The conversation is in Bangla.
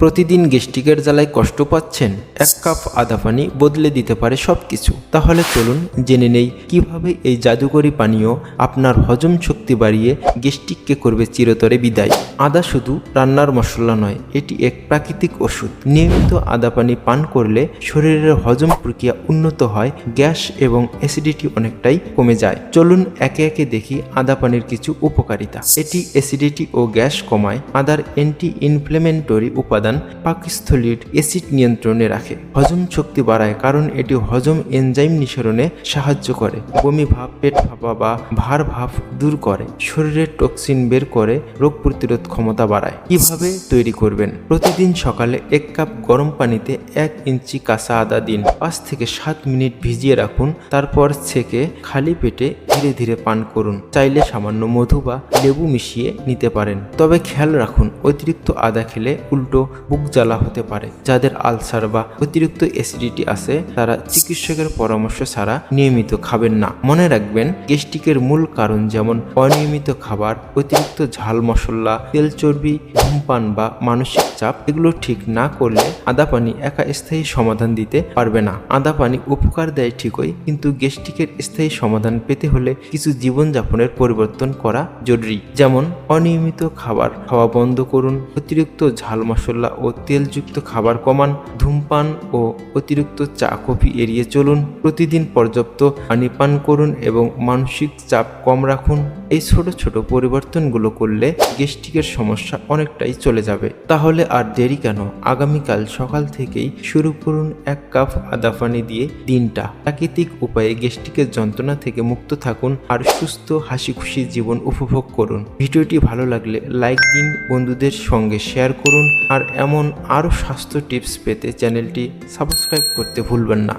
প্রতিদিন গেস্টিকের জ্বালায় কষ্ট পাচ্ছেন, এক কাপ আদা পানি বদলে দিতে পারে সবকিছু। তাহলে চলুন জেনে নেই কীভাবে এই জাদুকরি পানীয় আপনার হজম শক্তি বাড়িয়ে গেস্টিককে করবে চিরতরে বিদায়। আদা শুধু রান্নার মশলা নয়, এটি এক প্রাকৃতিক ওষুধ। নিয়মিত আদা পানি পান করলে শরীরের হজম প্রক্রিয়া উন্নত হয়, গ্যাস এবং অ্যাসিডিটি অনেকটাই কমে যায়। চলুন একে একে দেখি আদা পানির কিছু উপকারিতা। এটি অ্যাসিডিটি ও গ্যাস কমায়, আদার অ্যান্টি ইনফ্লেমেন্টরি উপাদান পাকস্থলীর অ্যাসিড নিয়ন্ত্রণে রাখে। হজম শক্তি বাড়ায় কারণ এটি হজম এনজাইম নিঃসরণে সাহায্য করে। বমি ভাব, পেট ফাঁপা বা ভার ভাব দূর করে। শরীরের টক্সিন বের করে, রোগ প্রতিরোধ ক্ষমতা বাড়ায়। কীভাবে তৈরি করবেন? প্রতিদিন সকালে এক কাপ গরম পানিতে এক ইঞ্চি কাঁচা আদা দিন। পাঁচ থেকে সাত মিনিট ভিজিয়ে রাখুন। তারপর ছেঁকে খালি পেটে ধীরে ধীরে পান করুন। চাইলে সামান্য মধু বা লেবু মিশিয়ে নিতে পারেন। তবে খেয়াল রাখুন, অতিরিক্ত আদা খেলে উল্টো বুক জ্বালা হতে পারে, যাদের আলসার বা অতিরিক্ত অ্যাসিডিটি আছে, তারা চিকিৎসকের পরামর্শ ছাড়া নিয়মিত খাবেন না। মনে রাখবেন, গ্যাস্ট্রিকের মূল কারণ যেমন অনিয়মিত খাবার, অতিরিক্ত ঝাল মশলা, তেল চর্বি, ধূমপান বা মানসিক চাপ, এগুলো ঠিক না করলে আদা পানি একা স্থায়ী সমাধান দিতে পারবে না। আদা পানি উপকার দেয় ঠিকই, কিন্তু গ্যাস্ট্রিকের স্থায়ী সমাধান পেতে হলে কিছু জীবনযাপনের পরিবর্তন করা জরুরি। যেমন, অনিয়মিত খাবার খাওয়া বন্ধ করুন, অতিরিক্ত ঝাল মশলা ও তেলযুক্ত খাবার কমান, ধূমপান ও অতিরিক্ত চা কফি এড়িয়ে চলুন। প্রতিদিন পর্যাপ্ত পানি পান করুন এবং মানসিক চাপ কম রাখুন। এই ছোট ছোট পরিবর্তনগুলো করলে গ্যাস্ট্রিকের সমস্যা অনেকটাই চলে যাবে। তাহলে আর দেরি কেন? আগামীকাল সকাল থেকেই শুরু করুন এক কাপ আদা পানি দিয়ে দিনটা। প্রাকৃতিক উপায়ে গ্যাস্ট্রিকের যন্ত্রণা থেকে মুক্ত থাকুন আর সুস্থ হাসি খুশি জীবন উপভোগ করুন। ভিডিওটি ভালো লাগলে লাইক দিন, বন্ধুদের সঙ্গে শেয়ার করুন আর এমন আরও স্বাস্থ্য টিপস পেতে চ্যানেলটি সাবস্ক্রাইব করতে ভুলবেন না।